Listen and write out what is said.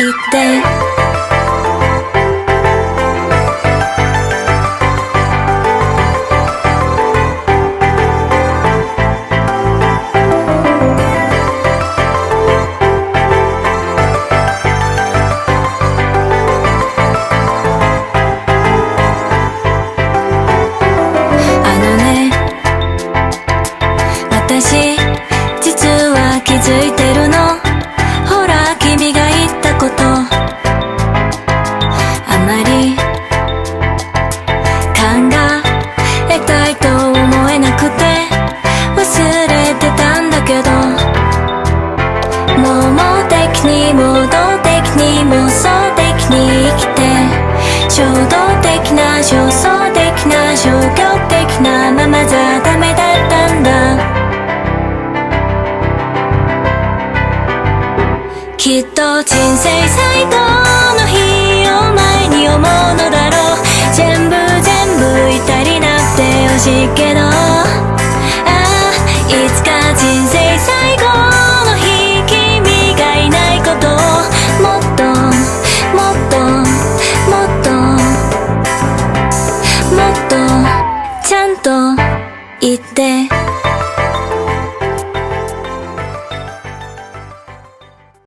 って。あのね私実は気づいてまり考えたいと思えなくて忘れてたんだけどもう的にも動的にもそう的に生きて衝動的な焦燥的な消極的なままじゃダメだったんだ。きっと人生最後しいけど。ああいつか人生最後の日君がいないこと。もっともっともっと。もっとちゃんと言って。